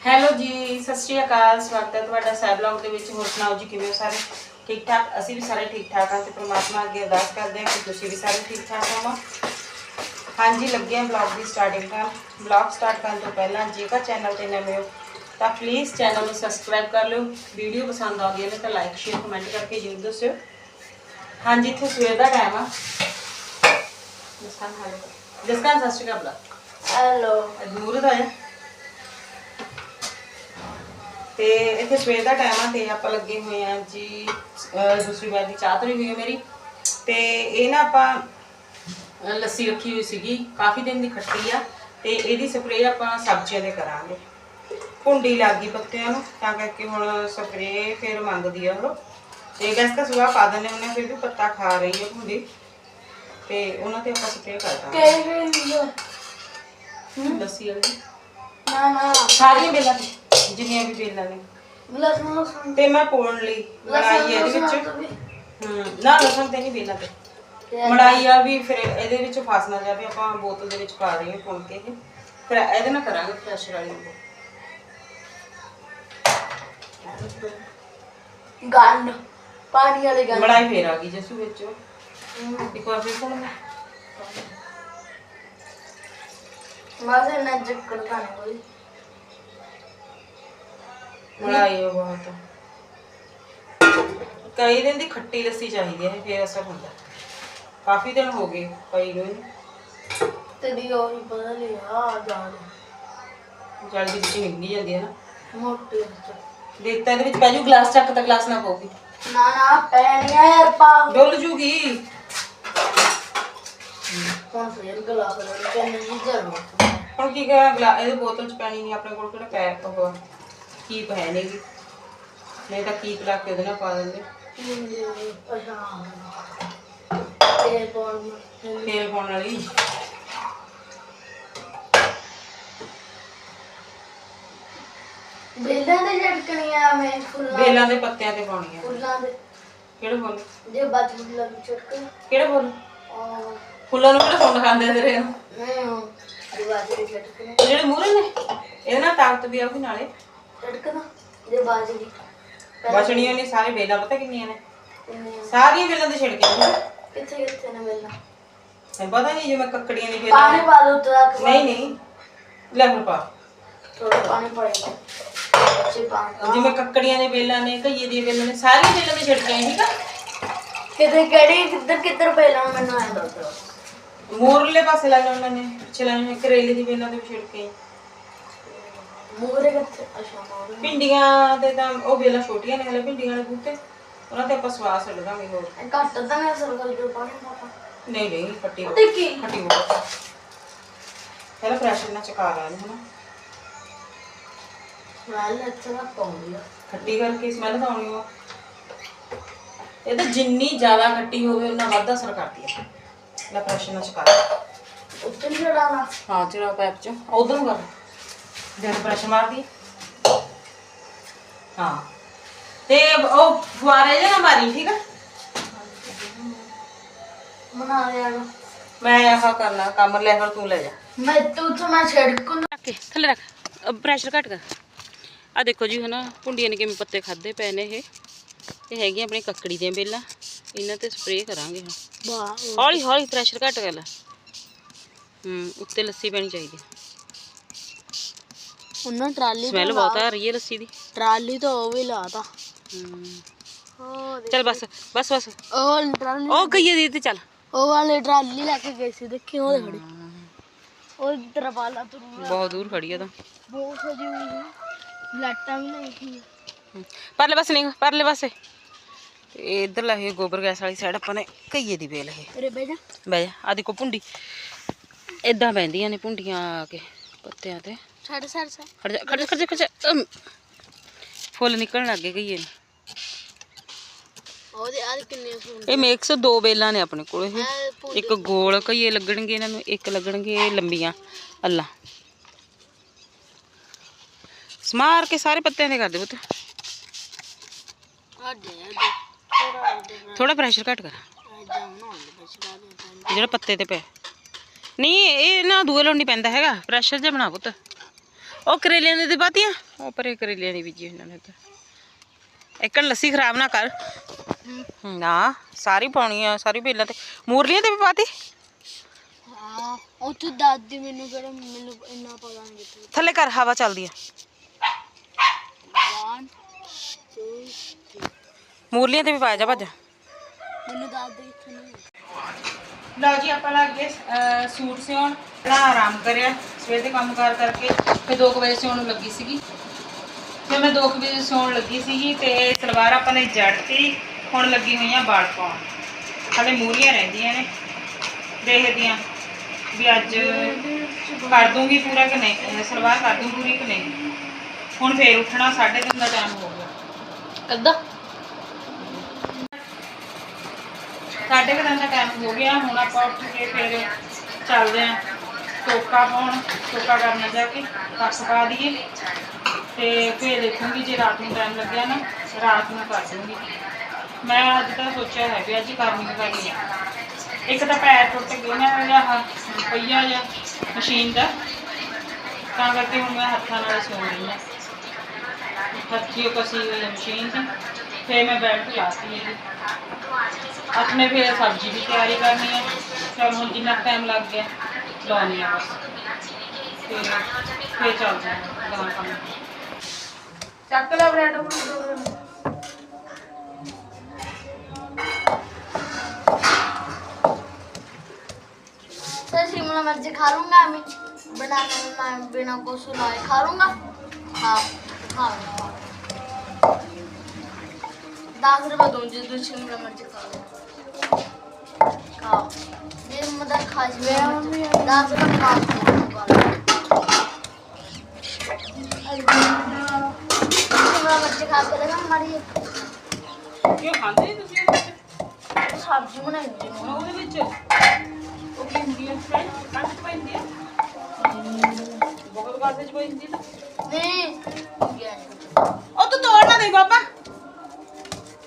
Hello ਜੀ ਸਤਿ ਸ਼੍ਰੀ ਅਕਾਲ ਸਵਾਗਤ ਹੈ ਤੁਹਾਡਾ ਸੈਬ ਬਲੌਗ ਦੇ ਵਿੱਚ। ਹੋਰ ਸੁਣਾਓ ਜੀ ਕਿਵੇਂ ਹੋ ਸਾਰੇ? ਠੀਕ ਠਾਕ? ਅਸੀਂ ਵੀ ਸਾਰੇ ਠੀਕ ਠਾਕ ਹਾਂ ਤੇ ਪ੍ਰਮਾਤਮਾ ਅੱਗੇ ਅਰਦਾਸ ਕਰਦੇ ਹਾਂ ਕਿ ਤੁਸੀਂ ਵੀ ਸਾਰੇ ਠੀਕ ਠਾਕ ਹੋਵੋ। ਹਾਂਜੀ ਲੱਗੇ ਹਾਂ ਬਲੌਗ ਦੀ ਸਟਾਰਟਿੰਗ ਕਰਨ ਬਲੌਗ ਸਟਾਰਟ ਕਰਨ ਤੋਂ ਪਹਿਲਾਂ ਜੇਕਰ ਚੈਨਲ ਤੇ ਨਵੇਂ ਹੋ ਤਾਂ ਪਲੀਜ਼ ਚੈਨਲ ਨੂੰ ਸਬਸਕ੍ਰਾਈਬ ਕਰ ਲਿਓ। ਵੀਡੀਓ ਪਸੰਦ ਆਉਂਦੀ ਹੈ ਤਾਂ ਲਾਈਕ ਸ਼ੇਅਰ ਕਮੈਂਟ ਕਰਕੇ ਜ਼ਰੂਰ ਦੱਸਿਓ। ਹਾਂਜੀ ਇੱਥੇ ਸਵੇਰ ਦਾ ਟਾਈਮ ਆ। ਜਸਕਾਨ ਹਾਲੇ ਜਸਕਾਨ ਸਤਿ ਸ਼੍ਰੀ ਅਕਾਲ ਹੈਲੋ ਦੂਰ ਦਾ ਹੈ। ਤੇ ਇੱਥੇ ਸਵੇਰ ਦਾ ਟਾਈਮ ਆ ਤੇ ਆਪਾਂ ਲੱਗੇ ਹੋਏ ਆ ਜੀ ਦੂਸਰੀ ਵਾਰ ਦੀ ਚਾਹ ਧਰੀ ਹੋਈ ਹੈ ਮੇਰੀ। ਤੇ ਇਹ ਨਾ ਆਪਾਂ ਲੱਸੀ ਰੱਖੀ ਹੋਈ ਸੀਗੀ ਕਾਫੀ ਦਿਨ ਦੀ ਖੱਟੀ ਆ ਤੇ ਇਹਦੀ ਸਪਰੇਅ ਆਪਾਂ ਸਬਜ਼ੀਆਂ ਦੇ ਕਰਾਂਗੇ। ਭੁੰਡੀ ਲੱਗ ਗਈ ਪੱਤਿਆਂ ਨੂੰ ਤਾਂ ਕਰਕੇ ਹੁਣ ਸਪਰੇਅ ਫਿਰ ਮੰਗਦੀ ਆ ਉਹ। ਤੇ ਗੈਸ ਦਾ ਸੁਭਾਅ ਪਾ ਦਿੰਦੇ ਉਹਨੇ ਫਿਰ ਵੀ ਪੱਤਾ ਖਾ ਰਹੀ ਹੈ ਭੁੰਡੀ। ਤੇ ਉਹਨਾਂ ਤੇ ਆਪਾਂ ਸਪਰੇਅ ਕਰ ਦਾਂਗੇ। ਕਿਹੜੀ ਲੱਸੀ ਵਾਲੀ। ਨਾ ਨਾ। ਸਾਰੀਆਂ ਬੇਲਾਂ ਤੇ ਜਿੰਨੀਆਂ ਵੀ ਬੇਲਾਂ ਨੇ। ਲਸਣ ਲਸਣ। ਤੇ ਮੈਂ ਪੋਣ ਲਈ ਮੜਾਈ ਇਹਦੇ ਵਿੱਚ। ਹੂੰ ਨਾ ਲਸਣ ਤੇ ਨਹੀਂ ਬੇਲਾਂ ਤੇ। ਮੜਾਈ ਆ ਵੀ ਫਿਰ ਇਹਦੇ ਵਿੱਚ ਫਸ ਨਾ ਜਾਵੇ ਆਪਾਂ ਬੋਤਲ ਦੇ ਵਿੱਚ ਪਾ ਦੇਈਏ ਪੁਣ ਕੇ। ਇਹ ਫਿਰ ਇਹਦੇ ਨਾਲ ਕਰਾਂਗੇ ਪ੍ਰੈਸ਼ਰ ਵਾਲੀ ਨੂੰ ਗੰਡ ਪਾਣੀ ਵਾਲੇ ਗੰਡ ਮੜਾਈ ਫੇਰ ਆ ਗਈ ਜਸੂ ਵਿੱਚ। ਇੱਕ ਵਾਰ ਫਿਰ ਪੁਣ ਮਾਸੇ ਨਾ ਚੱਕਰ ਖਾਣੇ ਕੋਈ। ਮੜਾਈ ਉਹ ਬਹੁਤ। ਕਈ ਦਿਨ ਦੀ ਖੱਟੀ ਲੱਸੀ ਚਾਹੀਦੀ ਹੈ ਫੇਰ ਅਸਰ ਹੁੰਦਾ। ਕਾਫੀ ਦਿਨ ਹੋ ਗਏ ਪਈ ਨੂੰ। ਤੇਰੀ ਉਹ ਹੀ ਪਤਾ ਨਹੀਂ ਆ ਜਾਣ। ਜਲਦੀ ਵਿੱਚ ਨਿਕਲੀ ਜਾਂਦੀ ਹੈ ਨਾ। ਮੋਟੇ ਦੇਖਤਾ ਇਹਦੇ ਵਿੱਚ ਪੈ ਜੂ ਗਲਾਸ ਚੱਕ ਤਾਂ ਗਲਾਸ ਨਾ ਪਊਗੀ ਨਾ ਨਾ ਪੈਣੀਆਂ ਯਾਰ ਪਾ ਡੁੱਲ ਜੂਗੀ। ਹੁਣ ਫੇਰ ਗਲਾ ਕਰ ਕੇ ਨਹੀਂ ਜ਼ਰੂਰਤ। ਹੁਣ ਕੀ ਕਰਾਂ ਗਲਾ ਇਹਦੇ ਬੋਤਲ ਚ ਪਾਣੀ ਨਹੀਂ ਆਪਣੇ ਕੋਲ ਕਿਹੜਾ ਪੈਕ ਉਹ ਕੀਪ ਹੈ ਨਹੀਂਗੀ ਨਹੀਂ ਤਾਂ ਕੀਪ ਲਾ ਕੇ ਉਹਦੇ ਨਾਲ ਪਾ ਦਿੰਦੇ। ਤੇਲ ਪਾਉਣ ਵਾਲੀ। ਬੇਲਾਂ ਦੇ ਝਟਕਣੀਆਂ ਮੈਂ ਫੁੱਲਾਂ ਬੇਲਾਂ ਦੇ ਪੱਤਿਆਂ ਤੇ ਪਾਉਣੀ ਆ ਫੁੱਲਾਂ ਦੇ। ਕਿਹੜੇ ਫੁੱਲ? ਜੇ ਬਾਤ ਫੁੱਲਾਂ ਦੇ ਝਟਕਣ। ਕਿਹੜੇ ਫੁੱਲ? ਫੁੱਲਾਂ ਨੂੰ ਕਿਹੜਾ ਫੁੱਲ ਖਾਂਦੇ ਤੇਰੇ? ਨੂੰ ਨਹੀਂ ਉਹ ਜਿਹੜੇ ਮੂਹਰੇ ਨੇ। ਇਹਦੇ ਨਾਲ ਤਾਕਤ ਵੀ ਆਉਗੀ ਨਾਲੇ। ਝਟਕਣਾ ਜੇ ਬਾਜਰੀ ਬਚਣੀਆਂ ਨੇ ਸਾਰੇ ਬੇਲਾਂ ਪਤਾ ਕਿੰਨੀਆਂ ਨੇ ਕਿੰਨੇ ਸਾਰੀਆਂ ਬੇਲਾਂ ਦੇ ਛਿੜਕੇ ਨੇ ਕਿੱਥੇ ਕਿੱਥੇ ਨੇ ਬੇਲਾਂ ਤੈਨੂੰ ਪਤਾ ਨਹੀਂ ਜਿਵੇਂ ਕੱਕੜੀਆਂ ਦੀ ਬੇਲਾਂ ਪਾਣੀ ਪਾ ਦੋ ਤੱਕ ਨਹੀਂ ਨਹੀਂ ਲੈ ਫਿਰ ਪਾ ਥੋੜਾ ਪਾਣੀ ਪੜੇਗਾ ਅੱਛੇ ਪਾਣੀ ਜਿਵੇਂ ਕੱਕੜੀਆਂ ਦੇ ਬੇਲਾਂ ਨੇ ਘਈਏ ਦੀਆਂ ਬੇਲਾਂ ਨੇ ਸਾਰੀਆਂ ਬੇਲਾਂ ਦੇ ਛਿੜਕੇ ਨੇ ਠੀਕ ਆ ਕਿਤੇ ਕਿਹੜੀ ਕਿੱਧਰ ਕਿੱਧਰ ਬੇਲਾਂ ਮੈਨੂੰ ਐ ਦੱਸੋ ਮੂਰਲੇ ਪਾਸੇ ਲਾਣੇ ਉਹਨਾਂ ਨੇ ਪਿੱਛੇ ਲਾਣੇ ਨੇ ਕਰੇਲੇ ਦੀ ਬੇਲਾਂ ਦੇ ਵੀ ਛਿੜਕੇ ਮੂਰੇ ਕਿੱਥੇ ਅੱਛਾ ਮੂਰੇ ਭਿੰਡੀਆਂ ਦੇ ਤਾਂ ਉਹ ਬੇਲਾਂ ਛੋਟੀਆਂ ਨੇ ਹਲੇ ਭਿੰਡੀਆਂ ਦੇ ਬੂਟੇ। ਉਹਨਾਂ ਤੇ ਆਪਾਂ ਸਵਾਸ ਦਾਂਗੇ ਹੋਰ। ਘੱਟ ਤਾਂ ਅਸਰ ਕਰ ਜੋ ਪਾਣੀ ਪਾਪਾ ਨਹੀਂ ਨਹੀਂ ਤੇ ਕੀ ਖੱਟੀ ਬਹੁਤ ਆ। ਪਹਿਲਾਂ ਪ੍ਰੈਸ਼ਰ ਨਾਲ ਚਕਾ ਲਾ ਇਹਨੂੰ ਹਨਾ। ਸਮੈਲ ਅੱਛਾ ਨਾ ਪਾਉਂਦੀ ਆ। ਖੱਟੀ ਕਰਕੇ ਸਮੈਲ ਤਾਂ ਆਉਣੀ ਉਹ ਇਹ ਤਾਂ ਜਿੰਨੀ ਜ਼ਿਆਦਾ ਖੱਟੀ ਹੋਵੇ ਉਹਨਾਂ ਵੱਧ ਅਸਰ ਕਰਦੀ ਹੈ ਲੈ ਪ੍ਰੈਸ਼ਰ ਨਾਲ ਚਕਾ ਲਾ। ਉੱਤੇ ਨਹੀਂ ਚੜਾਣਾ ਹਾਂ ਚਲਾ ਪੈਪ ਚ। ਉਧਰ ਨੂੰ ਕਰ। ਦੇਖ ਪ੍ਰੈਸ਼ਰ ਮਾਰਦੀ ਹਾਂ ਤੇ ਉਹ ਫੁਆਰੇ ਜਿਹਾ ਨਾ ਮਾਰੀ ਠੀਕ ਆ ਬਣਾ ਲਿਆ ਮੈਂ ਆਹ ਕਰਨਾ ਕੰਮ ਲੈ ਫਿਰ ਤੂੰ ਲੈ ਜਾ ਮੈਂ ਤੂੰ ਤਾਂ ਮੈਂ ਛੜਕੂ ਰੱਖ ਕੇ ਥੱਲੇ ਰੱਖ ਪ੍ਰੈਸ਼ਰ ਘੱਟ ਕਰ ਆ ਦੇਖੋ ਜੀ ਹਨਾ ਪੁੰਡੀਆਂ ਨੇ ਕਿਵੇਂ ਪੱਤੇ ਖਾਦੇ ਪਏ ਨੇ ਇਹ ਇਹ ਹੈਗੀਆਂ ਆਪਣੀ ਕੱਕੜੀ ਦੀਆਂ ਬੇਲਾਂ ਇਹਨਾਂ ਤੇ ਸਪਰੇਅ ਕਰਾਂਗੇ ਹੁਣ ਵਾਹ ਹੌਲੀ ਹੌਲੀ ਪ੍ਰੈਸ਼ਰ ਘੱਟ ਕਰ ਲੈ ਹੂੰ ਉੱਤੇ ਲੱਸੀ ਪੈਣੀ ਚਾਹੀਦੀ ਉਹਨਾਂ ਟਰਾਲੀ ਸਮੈਲ ਬਹੁਤ ਆ ਰਹੀ ਹੈ ਲੱਸੀ ਦੀ। ਟਰਾਲੀ ਤਾਂ ਉਹ ਵੀ ਲਾਤਾ। ਚੱਲ ਬਸ ਬਸ ਬਸ। ਉਹ ਵਾਲੀ ਟਰਾਲੀ ਉਹ ਕਹੀਏ ਦੀ ਤੇ ਚੱਲ। ਉਹ ਵਾਲੀ ਟਰਾਲੀ ਲੈ ਕੇ ਗਈ ਸੀ ਦੇਖੀ ਉਹ ਖੜੀ। ਉਹ ਤਰਪਾਲਾ ਤੁਰੂ ਬਹੁਤ ਦੂਰ ਖੜੀ ਆ ਤਾਂ। ਬਹੁਤ ਸਜੀ ਹੋਈ ਸੀ ਲਾਟਾਂ ਵੀ ਨਹੀਂ ਸੀ। ਪਰਲੇ ਪਾਸੇ ਨਹੀਂ ਪਰਲੇ ਪਾਸੇ। ਤੇ ਇਧਰ ਲਾ ਇਹ ਗੋਬਰ ਗੈਸ ਵਾਲੀ ਸਾਈਡ ਆਪਾਂ ਨੇ ਕਹੀਏ ਦੀ ਵੇਲ ਇਹ। ਅਰੇ ਬੇਜਾ ਬਹਿ ਜਾ ਆ ਦੇਖੋ ਭੁੰਡੀ। ਇਦਾਂ ਬਹਿੰਦੀਆਂ ਨੇ ਭੁੰਡੀਆਂ ਆ ਕੇ ਪੱਤਿਆਂ ਤੇ। ਖੜ ਜਾ ਖੜ ਜਾ ਖੜ ਜਾ ਖੜ ਜਾ। ਅਮ। ਫੁੱਲ ਨਿਕਲਣ ਲੱਗ ਗਏ ਕਹੀਏ ਨੂੰ ਉਹਦੇ ਆ ਕਿੰਨੇ ਸੂਣ ਇਹ ਮਿਕਸ ਦੋ ਬੇਲਾਂ ਨੇ ਆਪਣੇ ਕੋਲ ਇਹ। ਇੱਕ ਗੋਲ ਕਈਏ ਲੱਗਣਗੇ ਇਹਨਾਂ ਨੂੰ ਇੱਕ ਲੱਗਣਗੇ ਲੰਬੀਆਂ। ਅੱਲਾ। ਸਮਾਰ ਕੇ ਸਾਰੇ ਪੱਤਿਆਂ ਦੇ ਕਰ ਦੇ ਪੁੱਤ। ਆ ਦੇ ਥੋੜਾ ਥੋੜਾ ਪ੍ਰੈਸ਼ਰ ਘੱਟ ਕਰ। ਇਦਾਂ ਬਣਾਉਂਦੇ ਬਚੜਾ ਦੇ ਜਿਹੜਾ ਪੱਤੇ ਤੇ ਪਿਆ। ਨਹੀਂ ਇਹ ਨਾ ਦੂਏ ਲੋੜ ਨਹੀਂ ਪੈਂਦਾ ਹੈਗਾ। ਪ੍ਰੈਸ਼ਰ ਜਿਹਾ ਬਣਾ ਪੁੱਤ। ਉਹ ਕਰੇਲਿਆਂ ਦੀ ਤੇ ਪਾਤੀਆਂ? ਉਹ ਪਰੇ ਕਰੇਲਿਆਂ ਦੀ ਬੀਜੀ ਇਹਨਾਂ ਨੇ ਤਾਂ। ਇੱਕਣ ਲੱਸੀ ਖਰਾਬ ਨਾ ਕਰ। ਨਾ ਸਾਰੀ ਪਾਉਣੀ ਆ ਸਾਰੀ ਪਹਿਲਾਂ ਤੇ। ਮੂਰਲੀਆਂ ਤੇ ਵੀ ਪਾਤੀ? ਹਾਂ ਉੱਥੇ ਦਾਦੀ ਮੈਨੂੰ ਕਿਹੜਾ ਮੈਨੂੰ ਇੰਨਾ ਪਤਾ ਨਹੀਂ ਥੱਲੇ ਕਰ ਹਵਾ ਚੱਲਦੀ ਆ। 1 2 ਮੂਰਲੀਆਂ ਤੇ ਵੀ ਪਾਇਆ ਜਾ ਭੱਜ। ਮੈਨੂੰ ਕਿੱਥੇ ਲਓ ਜੀ ਆਪਾਂ ਲੱਗ ਗਏ ਅਹ, ਸੂਟ ਸਿਉਣ। ਪਹਿਲਾਂ ਆਰਾਮ ਕਰਿਆ ਸਵੇਰ ਦੇ ਕੰਮ ਕਾਰ ਕਰਕੇ। ਫਿਰ 2 ਵਜੇ ਸਿਉਣ ਨੂੰ ਲੱਗੀ ਸੀਗੀ। ਫਿਰ ਮੈਂ 2 ਵਜੇ ਸਿਉਣ ਲੱਗੀ ਸੀਗੀ ਤੇ ਸਲਵਾਰ ਆਪਾਂ ਨੇ ਜੜਤੀ ਹੁਣ ਲੱਗੀ ਹੋਈਆਂ ਬਾਲ ਪਾਉਣ। ਹਾਲੇ ਮੂਰੀਆਂ ਰਹਿੰਦੀਆਂ ਨੇ। ਦੇਖਦੀਆਂ ਵੀ ਅੱਜ ਕਰ ਦੂੰਗੀ ਪੂਰਾ ਕਿ ਨਹੀਂ ਸਲਵਾਰ ਕਰ ਦੂੰ ਪੂਰੀ ਕਿ ਨਹੀਂ। ਹੁਣ ਫੇਰ ਉੱਠਣਾ 3:30 ਦਾ ਟਾਈਮ ਹੋ ਗਿਆ। ਕੱਦਾ? ਸਾਢੇ ਕੁ ਦਿਨ ਦਾ ਟਾਈਮ ਹੋ ਗਿਆ, ਹੁਣ ਆਪਾਂ ਉੱਠ ਕੇ ਫਿਰ ਚੱਲਦੇ ਆਂ ਟੋਕਾ ਪਾਉਣ ਟੋਕਾ ਕਰਨਾ ਜਾ ਕੇ ਕੱਖ ਪਾ ਦਈਏ। ਤੇ ਫਿਰ ਦੇਖੂੰਗੀ ਜੇ ਰਾਤ ਨੂੰ ਟਾਈਮ ਲੱਗਿਆ ਨਾ, ਰਾਤ ਨੂੰ ਕਰ ਦੂੰਗੀ। ਮੈਂ ਅੱਜ ਤਾਂ ਸੋਚਿਆ ਹੈ ਵੀ ਅੱਜ ਕਰਨੀ ਕਰਨੀ ਆ ਇੱਕ ਤਾਂ ਪੈਰ ਟੁੱਟ ਗਿਆ ਨਾ ਮੇਰਾ ਪਈਆ ਜਾਂ ਮਸ਼ੀਨ ਦਾ। ਤਾਂ ਕਰਕੇ ਹੁਣ ਮੈਂ ਹੱਥਾਂ ਨਾਲ ਸੌਂ ਰਹੀ ਹਾਂ। ਹੱਥੀਂ ਕਸੀ ਹੋਈ ਮਸ਼ੀਨ ਦੀ। फिर मैं बैठ के लाती है अपने फिर सब्ज़ी की तैयारी करनी है। चल हूँ जिन्ना टाइम लग गया। लाने बस फिर फिर चल जाए चक ला ब्रेड शिमला मिर्च खा लूँगा बिना बिना कोसू लाए खा लूँगा। हाँ खा लूँगा। दस रुपये दूंगी तू शिमला मिर्च खा लो खाओ ये मदर खा शिमला मिर्च दस रुपये खा शिमला मिर्च खा के देखा हमारी ਕਿਉਂ ਖਾਂਦੇ ਨਹੀਂ ਤੁਸੀਂ ਉਹਦੇ ਵਿੱਚ? सब्जी बनाएंगे ਹੁਣ ਉਹਦੇ ਵਿੱਚ ਉਹ ਕੀ ਹੁੰਦੀ ਹੈ ਫਰੈਂਚ ਕੱਟ ਪੈਂਦੀ ਹੈ ਬਹੁਤ ਗੱਲ ਚ ਪੈਂਦੀ ਹੈ नहीं क्या ਉਹ ਤੂੰ ਤੋੜ ਨਾ ਦੇ ਬਾਬਾ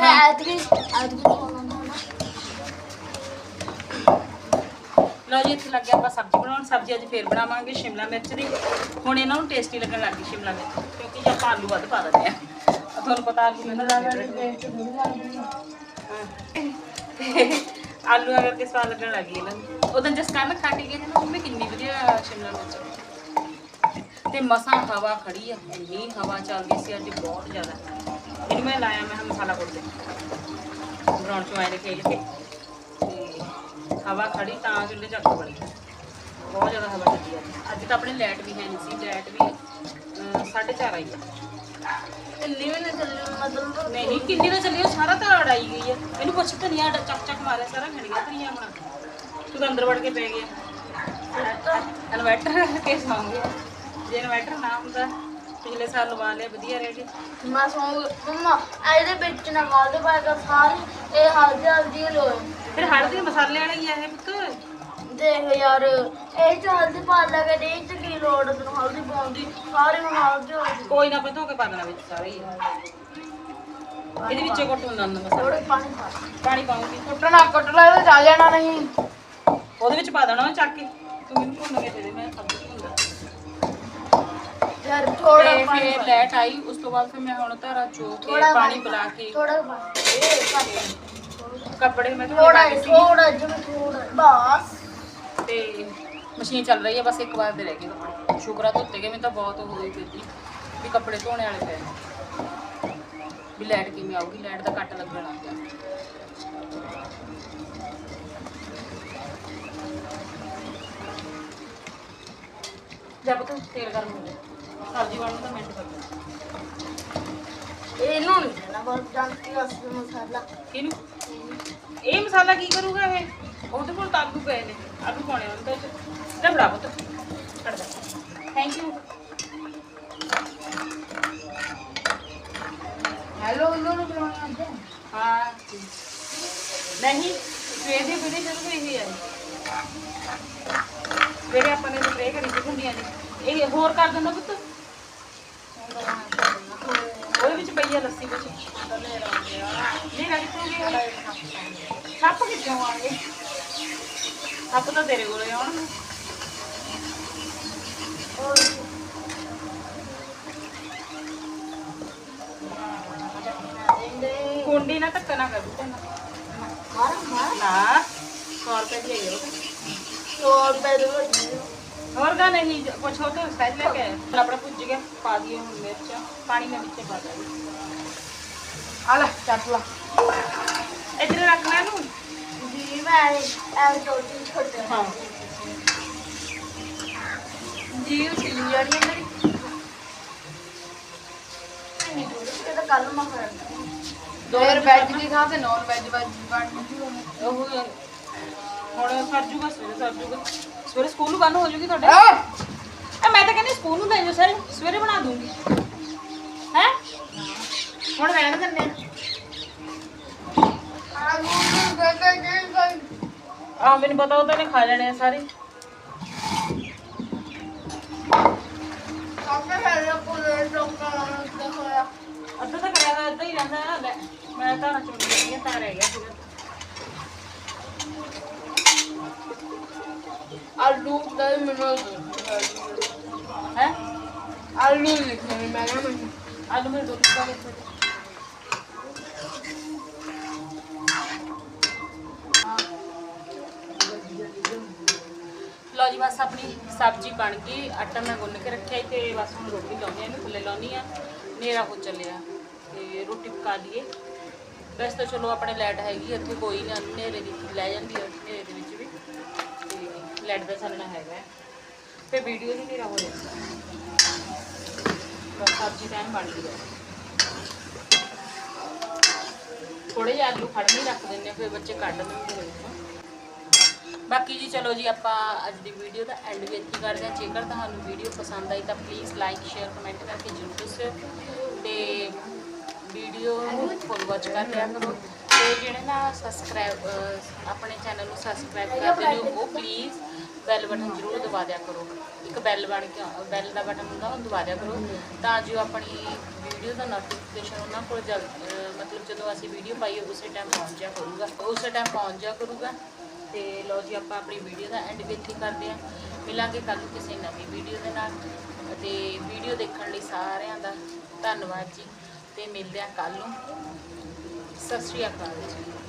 ਐਤਕੀ। ਲਓ ਜੀ ਇੱਥੇ ਲੱਗਿਆ ਆਪਾਂ ਸਬਜ਼ੀ ਬਣਾਉਣ। ਸਬਜ਼ੀ ਅੱਜ ਫੇਰ ਬਣਾਵਾਂਗੇ ਸ਼ਿਮਲਾ ਮਿਰਚ ਦੀ। ਹੁਣ ਇਹਨਾਂ ਨੂੰ ਟੇਸਟੀ ਲੱਗਣ ਲੱਗ ਗਈ ਸ਼ਿਮਲਾ ਮਿਰਚ। ਕਿਉਂਕਿ ਜੇ ਆਪਾਂ ਆਲੂ ਵੱਧ ਪਾ ਦਿੰਦੇ ਆ। ਆਹ ਤੁਹਾਨੂੰ ਪਤਾ ਆਲੂ ਮੈਨੂੰ ਆਲੂ ਅਗਰ ਕੇ ਸਵਾਦ ਲੱਗਣ ਲੱਗੀ ਇਹਨਾਂ ਨੂੰ। ਉਦੋਂ ਜਸ ਕੰਨ ਖਾ ਕੇ ਗਏ ਨਾ ਮੰਮੀ ਕਿੰਨੀ ਵਧੀਆ ਸ਼ਿਮਲਾ ਮਿਰਚ। ਤੇ ਮਸਾਂ ਹਵਾ ਖੜੀ ਆ ਇੰਨੀ ਹਵਾ ਚੱਲਦੀ ਸੀ ਅੱਜ ਬਹੁਤ ਜ਼ਿਆਦਾ। ਇਹਨੂੰ ਮੈਂ ਲਾਇਆ ਮੈਂ ਮਸਾਲਾ ਕੁੱਟ ਦੇ ਬਣਾਉਣ ਚ ਆਏ ਖੇਲ ਕੇ। ਤੇ ਹਵਾ ਖੜੀ ਤਾਂ ਚੁੱਲ੍ਹੇ ਚੱਕ ਬਣੀ। ਬਹੁਤ ਜ਼ਿਆਦਾ ਹਵਾ ਚੱਲੀ ਅੱਜ ਅੱਜ ਤਾਂ ਆਪਣੇ ਲਾਈਟ ਵੀ ਹੈ ਨਹੀਂ ਸੀ ਲਾਈਟ ਵੀ ਅਹ, ਸਾਢੇ ਚਾਰ ਆਈ ਆ। ਇੰਨੀ ਵੀ ਨਹੀਂ ਚੱਲੀ ਮਤਲਬ ਨਹੀਂ ਕਿੰਨੀ ਦਾ ਚੱਲੀ ਉਹ ਸਾਰਾ ਤਾਂ ਅੜਾਈ ਗਈ ਹੈ ਇਹਨੂੰ ਪੁੱਛ ਧਨੀਆ ਚੱਕ ਚੱਕ ਮਾਰਿਆ ਸਾਰਾ ਖੜੀਆਂ ਧਨੀਆ ਬਣਾ ਤੂੰ ਤਾਂ ਅੰਦਰ ਵੜ ਕੇ ਪੈ ਗਿਆ। ਇਨਵਰਟਰ ਕੇ ਸੌਂਗੇ ਜੇ ਇਨਵਰਟਰ ਨਾ ਹੁੰਦਾ ਪਿਛਲੇ ਸਾਲ ਲਵਾ ਲਿਆ ਵਧੀਆ ਰਹਿ ਗਏ। ਮੈਂ ਸੌਂ ਮੰਮਾ ਇਹਦੇ ਵਿੱਚ ਨਾ ਹਲਦੀ ਪਾ ਕੇ ਸਾਰੀ ਇਹ ਹਲਦੀ ਹਲਦੀ ਲੋਏ। ਫਿਰ ਹਲਦੀ ਮਸਾਲੇ ਵਾਲਾ ਹੀ ਆ ਇਹ ਪੁੱਤ। ਦੇਖ ਯਾਰ ਇਹ ਚ ਹਲਦੀ ਪਾ ਲਗਾ ਦੇ ਇਹ ਚ ਕੀ ਲੋੜ ਤੈਨੂੰ ਹਲਦੀ ਪਾਉਂਦੀ ਸਾਰੇ ਨੂੰ ਹਲਦੀ ਹਲਦੀ ਕੋਈ ਨਾ ਪਤਾ ਕੇ ਪਾ ਦੇਣਾ ਵਿੱਚ ਸਾਰਾ ਹੀ। ਇਹਦੇ ਵਿੱਚੋਂ ਹੁੰਦਾ ਨਾ ਮਸਾਲਾ ਥੋੜੇ ਪਾਣੀ ਪਾ। ਪਾਣੀ ਪਾਉਂਗੀ। ਕੁੱਟਣਾ ਕੁੱਟ ਲੈ ਤੇ ਜਾ ਜਾਣਾ ਨਹੀਂ। ਉਹਦੇ ਵਿੱਚ ਪਾ ਦੇਣਾ ਚੱਕ ਕੇ। ਤੂੰ ਮੈਨੂੰ ਭੁੰਨ ਕੇ ਦੇ ਦੇ ਮੈਂ ਭੁੰਨਦਾ ਯਾਰ ਥੋੜਾ ਤੇ ਪਾਣੀ ਫਿਰ ਲੈਟ ਆਈ ਉਸ ਤੋਂ ਬਾਅਦ ਫਿਰ ਮੈਂ ਹੁਣ ਧਾਰਾ ਚੋ ਕੇ ਥੋੜਾ ਪਾਣੀ ਪਿਲਾ ਕੇ ਥੋੜਾ। ਕੱਪੜੇ ਮੈਂ ਧੋਣੇ ਥੋੜਾ ਸੀ। ਥੋੜਾ ਜਿਹਾ ਥੋੜਾ ਬਸ। ਤੇ ਮਸ਼ੀਨ ਚੱਲ ਰਹੀ ਹੈ ਬਸ ਇੱਕ ਵਾਰ ਦੇ ਰਹਿ ਗਏ ਕੱਪੜੇ। ਸ਼ੁਕਰਾ ਧੋਤੇ ਗਏ ਮੈਨੂੰ ਤਾਂ ਬਹੁਤ ਹੋ ਗਈ ਫਿਰਦੀ ਵੀ ਕੱਪੜੇ ਧੋਣੇ ਵਾਲੇ ਪਏ ਨੇ। ਵੀ ਲਾਈਟ ਕਿਵੇਂ ਆਊਗੀ ਲਾਈਟ ਦਾ ਕੱਟ ਲੱਗਣ ਲੱਗ ਗਿਆ। ਜਦ ਤੱਕ ਤੇਲ ਗਰਮ ਹੋ ਜਾਏ ਇਹ ਹੋਰ ਕਰ ਦਿੰਦਾ ਪੁੱਤ ਉਹਦੇ ਵਿੱਚ ਪਈ ਆ ਲੱਸੀ ਵਿੱਚ। ਨਹੀਂ ਕਿੱਥੋਂ ਗਏ ਸੱਪ ਕਿੱਥੋਂ ਆ ਗਏ? ਸੱਪ ਤਾਂ ਤੇਰੇ ਕੋਲੇ ਆਉਣਗੇ ਕੁੰਡੀ ਨਾ ਧੱਕਾ ਨਾ ਕਰ ਦਿੱਤੇ ਨਾ ਨਾ 100 ਰੁਪਏ ਦੀ ਆਈ ਉਹ। ਹੋਰ ਗਾ ਨਹੀਂ ਕੁਛ ਹੋਰ ਤਾਂ ਸਾਈਜ਼ ਲੈ ਕੇ ਹੁਣ ਆਪਣਾ ਭੁੱਜ ਗਿਆ ਪਾ ਦਈਏ ਹੁਣ ਮਿਰਚ। ਪਾਣੀ ਮੈਂ ਵਿੱਚੇ ਪਾ ਦਾਂਗੀ ਆ ਲੈ ਚੱਟ ਲਾ। ਇੱਧਰ ਰੱਖਣਾ ਇਹਨੂੰ? ਹਾਂ। ਜੀ ਸਿਲੀ ਜਾਣੀ ਮੇਰੀ। ਨਹੀਂ ਦੂਰ ਕੱਲ ਮੈਂ ਕਰਾਂ ਦੋ ਵੈਜ ਦੀ ਥਾਂ ਤੇ ਨਾਨ ਵੈਜ ਬਣ ਜੂਗੀ। ਉਹ ਹੁਣ ਸਰ ਜੂਗਾ ਸਵੇਰੇ ਸਰ ਜੂਗਾ ਸਵੇਰੇ ਸਕੂਲ ਬੰਦ ਹੋ ਜੂਗੀ ਤੁਹਾਡੇ? ਆ ਮੈਂ ਤਾਂ ਕਹਿੰਦੀ ਸਕੂਲ ਨੂੰ ਭੇਜੋ ਸਰ ਸਵੇਰੇ ਬਣਾ ਦੂੰਗੀ। ਹੈ? ਹੁਣ ਰਹਿਣ ਦਿੰਦੇ ਆ। ਮੈਨੂੰ ਪਤਾ ਉਹ ਤਾਂ ਨੇ ਖਾ ਲੈਣੇ ਆ ਸਾਰੇ। ਅੱਧਾ ਤਾਂ ਕਰਿਆ ਹੋਇਆ ਅੱਧਾ ਹੀ ਰਹਿੰਦਾ ਹੈ ਮੈਂ ਤਾਂ ਨਾ ਚੁਣ ਲਈ ਹੈ ਤਾਂ ਰਹਿ ਗਿਆ ਸੀਗਾ। ਆਲੂ ਦਾ ਮੈਨੂੰ ਹੈ ਆਲੂ ਲਿਖਣੇ ਮੈਂ ਕਿਹਾ ਮੈਨੂੰ ਆਲੂ ਮੇਰੇ ਦੋ ਕਿਲੋ ਦੇ ਛੋਟੇ ਲਓ ਜੀ ਬਸ ਆਪਣੀ ਸਬਜ਼ੀ ਬਣ ਗਈ ਆਟਾ ਮੈਂ ਗੁੰਨ ਕੇ ਰੱਖਿਆ ਸੀ ਤੇ ਬਸ ਹੁਣ ਰੋਟੀ ਲਾਉਣੀ ਆ ਇਹਨੂੰ ਥੱਲੇ ਲਾਉਣੀ ਆ ਹਨੇਰਾ ਹੋ ਚੱਲਿਆ ਤੇ ਰੋਟੀ ਪਕਾ ਲਈਏ ਵੈਸੇ ਤਾਂ ਚਲੋ ਆਪਣੇ ਲਾਈਟ ਹੈਗੀ ਇੱਥੇ ਤੇ ਲਾਈਟ ਦਾ ਚੱਲਣਾ ਹੈਗਾ ਤੇ ਵੀਡੀਓ ਨਹੀਂ ਹਨੇਰਾ ਹੋ ਜਾਂਦਾ ਬਸ ਸਬਜ਼ੀ ਤਾਂ ਬਣ ਗਈ ਥੋੜੇ ਜਿਹੇ ਆਲੂ ਫੜ ਨਹੀਂ ਰੱਖ ਦਿੰਦੇ ਫਿਰ ਬੱਚੇ ਕੱਢ ਦਿੰਦੇ ਬਾਕੀ ਜੀ ਚਲੋ ਜੀ, ਆਪਾਂ ਅੱਜ ਦੀ ਵੀਡੀਓ ਦਾ ਐਂਡ ਵੀ ਇੱਥੇ ਕਰਦੇ ਹਾਂ। ਜੇਕਰ ਤੁਹਾਨੂੰ ਵੀਡੀਓ ਪਸੰਦ ਆਈ ਤਾਂ ਪਲੀਜ਼ ਲਾਈਕ ਸ਼ੇਅਰ ਕਮੈਂਟ ਕਰਕੇ ਜ਼ਰੂਰ ਦੱਸਿਓ। ਤੇ ਵੀਡੀਓ ਨੂੰ ਫੁੱਲ ਵਾਚ ਕਰ ਲਿਆ ਕਰੋ। ਤੇ ਜਿਹੜੇ ਨਾ ਸਬਸਕ੍ਰਾਈਬ ਆਪਣੇ ਚੈਨਲ ਨੂੰ ਸਬਸਕ੍ਰਾਈਬ ਕਰਦੇ ਨੇ ਉਹ ਪਲੀਜ਼ ਬੈਲ ਬਟਨ ਜ਼ਰੂਰ ਦਬਾ ਦਿਆ ਕਰੋ। ਇੱਕ ਬੈਲ ਬਣ ਕੇ ਬੈਲ ਦਾ ਬਟਨ ਹੁੰਦਾ ਉਹ ਦਬਾ ਦਿਆ ਕਰੋ, ਤਾਂ ਜੋ ਆਪਣੀ ਵੀਡੀਓ ਦਾ ਨੋਟੀਫਿਕੇਸ਼ਨ ਉਹਨਾਂ ਕੋਲ ਜਲ ਮਤਲਬ ਜਦੋਂ ਅਸੀਂ ਵੀਡੀਓ ਪਾਈਏ, ਉਸੇ ਟਾਈਮ ਪਹੁੰਚ ਜਾ ਕਰੂਗਾ। ਉਸੇ ਟਾਈਮ ਪਹੁੰਚ ਜਾ ਕਰੂਗਾ, ਤੇ ਲਓ ਜੀ, ਆਪਾਂ ਆਪਣੀ ਵੀਡੀਓ ਦਾ ਐਂਡ ਵੀ ਇੱਥੇ ਕਰਦੇ ਹਾਂ। ਮਿਲਾਂਗੇ ਕੱਲ ਕਿਸੇ ਨਵੀਂ ਵੀਡੀਓ ਦੇ ਨਾਲ। ਤੇ ਵੀਡੀਓ ਦੇਖਣ ਲਈ ਸਾਰਿਆਂ ਦਾ ਧੰਨਵਾਦ ਜੀ। ਤੇ ਮਿਲਦੇ ਹਾਂ ਕੱਲ ਨੂੰ। ਸਤਿ ਸ਼੍ਰੀ ਅਕਾਲ ਜੀ।